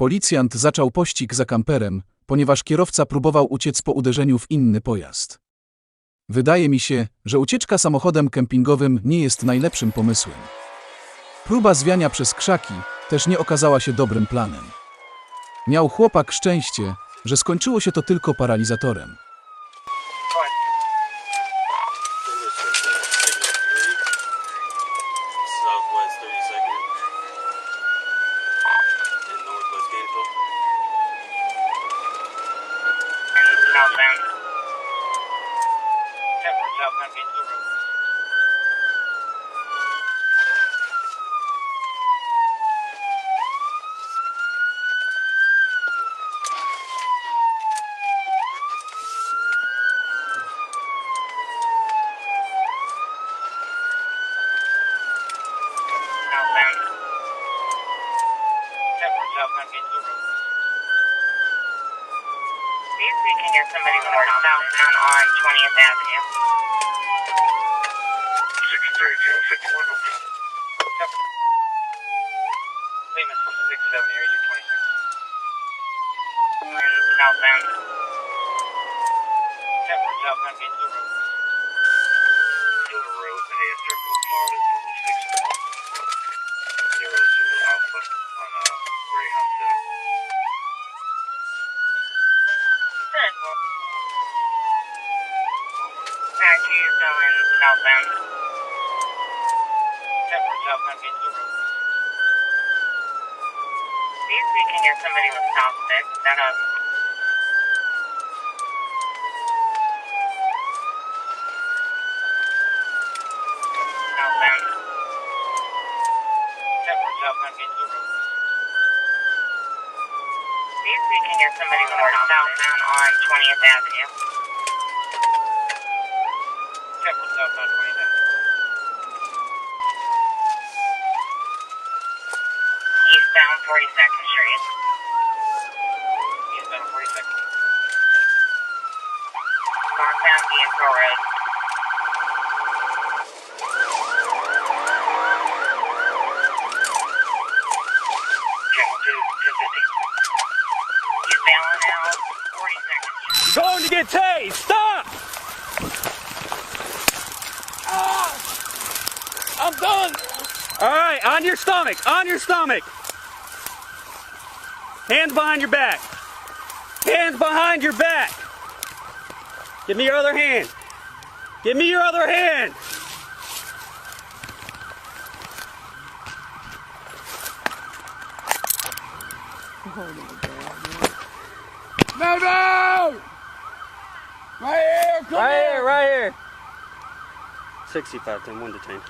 Policjant zaczął pościg za kamperem, ponieważ kierowca próbował uciec po uderzeniu w inny pojazd. Wydaje mi się, że ucieczka samochodem kempingowym nie jest najlepszym pomysłem. Próba zwiania przez krzaki też nie okazała się dobrym planem. Miał chłopak szczęście, że skończyło się to tylko paralizatorem. Southbound Gainesville Road. Southbound. Temple southbound Gainesville Road. These speaking as somebody more southbound on 20th Avenue. 630, 51 open. Lima 67 area 26. And southbound. Temple southbound Gainesville Road. Going southbound. Temple southbound. These speaking as somebody with South 6, that up. Southbound. Temple southbound as somebody more southbound on 20th Avenue. Temple southbound 20th Avenue. Eastbound 42nd Street. Eastbound 42nd. Northbound Gainesville Road. Channel 2, 1050. Eastbound now 42nd Street. Going to get tased! All right, on your stomach, on your stomach. Hands behind your back. Hands behind your back. Give me your other hand. Give me your other hand. No, no! Right here, come Right here. here, right here. 65, 10, 1 to 10.